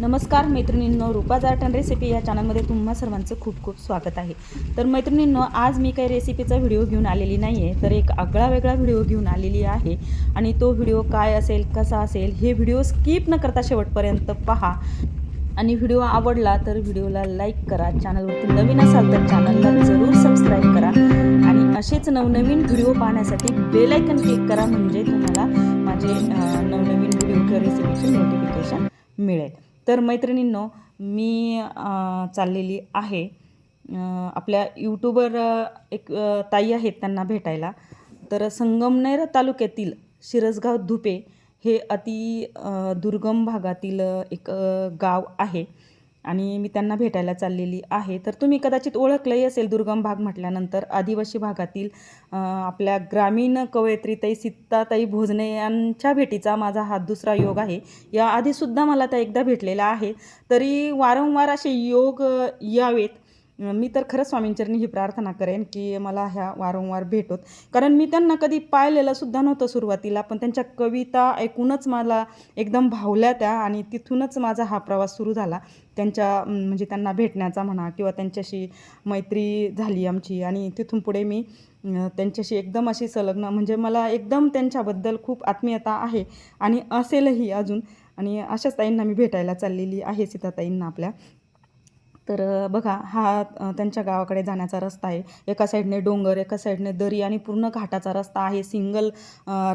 नमस्कार मैत्रिणींनो रुपाज art and recipe या चॅनलमध्ये तुम्हा सर्वांचं खूप खूप स्वागत आहे. तर मैत्रिणींनो आज मी काही रेसिपीचा व्हिडिओ घेऊन आलेली नाही आहे तर एक आगळा वेगळा व्हिडिओ घेऊन आलेली आहे. आणि तो व्हिडिओ काय असेल कसा असेल हे व्हिडिओ स्किप न करता शेवटपर्यंत पहा. आणि व्हिडिओ आवडला तर व्हिडिओला लाईक करा. चॅनलवरती नवीन असाल तर चॅनलला जरूर सबस्क्राईब करा. आणि असेच नवनवीन व्हिडिओ पाहण्यासाठी बेलायकन क्लिक करा म्हणजे तुम्हाला माझे नवनवीन व्हिडिओ किंवा रेसिपीचे नोटिफिकेशन मिळेल. तर मैत्रिणींनो मी चाललेली आहे आपल्या यूट्यूबर एक ताई आहेत त्यांना भेटायला. तर संगमनेर तालुक्यातील शिरसगाव धुपे हे अति दुर्गम भागातील एक गाव आहे. आणि मी त्यांना भेटायला चाललेली आहे. तर तुम्ही कदाचित ओळखलंही असेल दुर्गम भाग म्हटल्यानंतर आदिवासी भागातील आपल्या ग्रामीण कवयित्रीताई सीताताई भोजने यांच्या भेटीचा माझा हा दुसरा योग आहे. या आधीसुद्धा मला त्या एकदा भेटलेला आहे तरी वारंवार असे योग यावेत. मी तर खरंच स्वामींचरणी ही प्रार्थना करेन की मला ह्या वारंवार भेटोत. कारण मी त्यांना कधी पाहिलेलं सुद्धा नव्हतं सुरुवातीला पण त्यांच्या कविता ऐकूनच मला एकदम भावल्या त्या आणि तिथूनच माझा हा प्रवास सुरू झाला. त्यांच्या म्हणजे त्यांना भेटण्याचा म्हणा किंवा त्यांच्याशी मैत्री झाली आमची आणि तिथून पुढे मी त्यांच्याशी एकदम अशी संलग्न म्हणजे मला एकदम त्यांच्याबद्दल खूप आत्मीयता आहे आणि असेलही अजून. आणि अशाच ताईंना मी भेटायला चाललेली आहे सीताताईंना आपल्या. तर बघा हा त्यांच्या गावाकडे जाण्याचा रस्ता आहे. एका साईडने डोंगर एका साईडने दरी आणि पूर्ण घाटाचा रस्ता आहे. सिंगल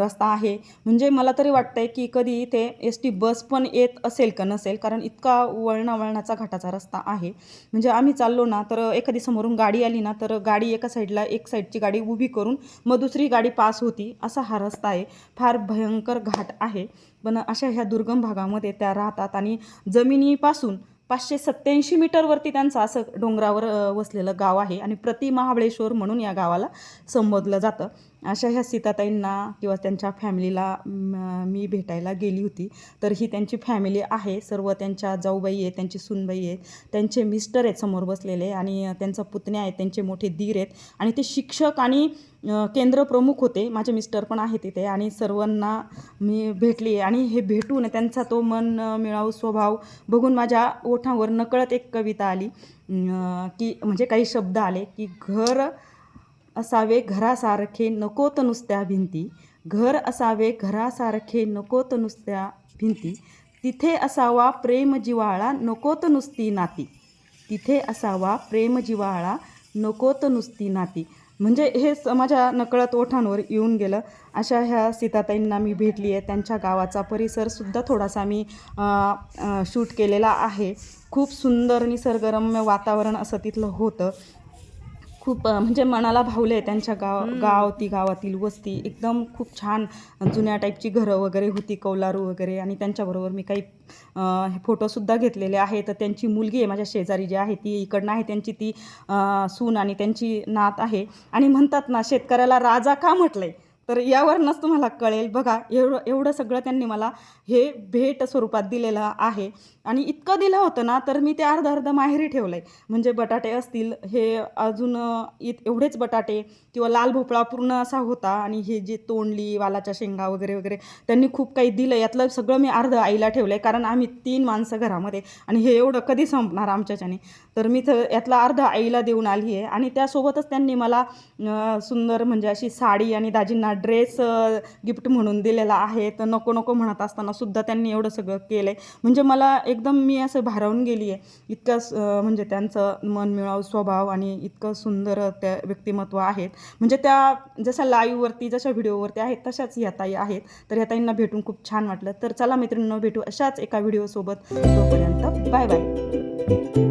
रस्ता आहे. म्हणजे मला तरी वाटतं आहे की कधी इथे एस टी बस पण येत असेल का नसेल? कारण इतका वळणा वळणाचा घाटाचा रस्ता आहे. म्हणजे आम्ही चाललो ना तर एखादी समोरून गाडी आली ना तर गाडी एका साईडला एक साईडची गाडी उभी करून मग दुसरी गाडी पास होती. असा हा रस्ता आहे. फार भयंकर घाट आहे. पण अशा ह्या दुर्गम भागामध्ये त्या राहतात आणि जमिनीपासून पाचशे सत्त्याऐंशी मीटरवरती त्यांचं असं डोंगरावर वसलेलं गाव आहे आणि प्रति महाबळेश्वर म्हणून या गावाला संबोधलं जातं. अशा ह्या सीताताईंना किंवा त्यांच्या फॅमिलीला मी भेटायला गेली होती. तर ही त्यांची फॅमिली आहे. सर्व त्यांच्या जाऊबाई आहे त्यांची सुनबाई आहे त्यांचे मिस्टर आहेत समोर बसलेले आणि त्यांचा पुतण्या आहेत त्यांचे मोठे दीर आहेत. आणि ते शिक्षक आणि केंद्र प्रमुख होते. माझे मिस्टर पण आहे तिथे आणि सर्वांना मी भेटली आणि हे भेटून त्यांचा तो मन मिळावू स्वभाव बघून माझ्या ओठावर नकळत एक कविता आली. की म्हणजे काही शब्द आले की घर असावे घरासारखे नकोत नुसत्या भिंती. घर असावे घरासारखे नकोत नुसत्या भिंती. तिथे असावा प्रेम जिवाळा नकोत नुसती नाती. तिथे असावा प्रेम जिवाळा नकोत नुसती नाती. म्हणजे हे स माझ्या नकळत ओठांवर येऊन गेलं. अशा ह्या सीताताईंना मी भेटली आहे. त्यांच्या गावाचा परिसरसुद्धा थोडासा मी शूट केलेला आहे. खूप सुंदर निसर्गरम्य वातावरण असं तिथलं होतं. खूप म्हणजे मनाला भावले त्यांच्या गाव गाव ती गावातील वस्ती. एकदम खूप छान जुन्या टाईपची घरं वगैरे होती कौलारू वगैरे. आणि त्यांच्याबरोबर मी काही फोटोसुद्धा घेतलेले आहे तर त्यांची मुलगी आहे माझ्या शेजारी जी आहे ती इकडनं आहे. त्यांची ती सून आणि त्यांची नात आहे. आणि म्हणतात ना शेतकऱ्याला राजा का म्हटलंय? तर यावरनंच तुम्हाला कळेल बघा एवढं एवढं सगळं त्यांनी मला हे भेट स्वरूपात दिलेलं आहे. आणि इतकं दिलं होतं ना तर मी ते अर्ध अर्ध माहेरी ठेवलं आहे म्हणजे बटाटे असतील हे अजून इत एवढेच बटाटे किंवा लाल भोपळा पूर्ण असा होता. आणि हे जे तोंडली वालाच्या शेंगा वगैरे वगैरे त्यांनी खूप काही दिलं. यातलं सगळं मी अर्ध आईला ठेवलं आहे कारण आम्ही तीन माणसं घरामध्ये आणि हे एवढं कधी संपणार आमच्याच्याने? तर मी तर यातला अर्ध आईला देऊन आली आहे आणि त्यासोबतच त्यांनी मला सुंदर म्हणजे अशी साडी आणि दाजींना ड्रेस गिफ्ट म्हणून दिलेला आहे. तर नको नको म्हणत असताना सुद्धा त्यांनी एवढं सगळं केलं आहे म्हणजे मला एकदम मी असं भारावून गेली आहे इतकं म्हणजे त्यांचं मनमिळाव स्वभाव आणि इतकं सुंदर त्या व्यक्तिमत्व आहेत. म्हणजे त्या जशा लाईव्हवरती जशा व्हिडिओवरती आहेत तशाच ह्या ताई आहेत. तर ह्या ताईंना भेटून खूप छान वाटलं. तर चला मित्रांनो भेटू अशाच एका व्हिडिओसोबत तोपर्यंत बाय बाय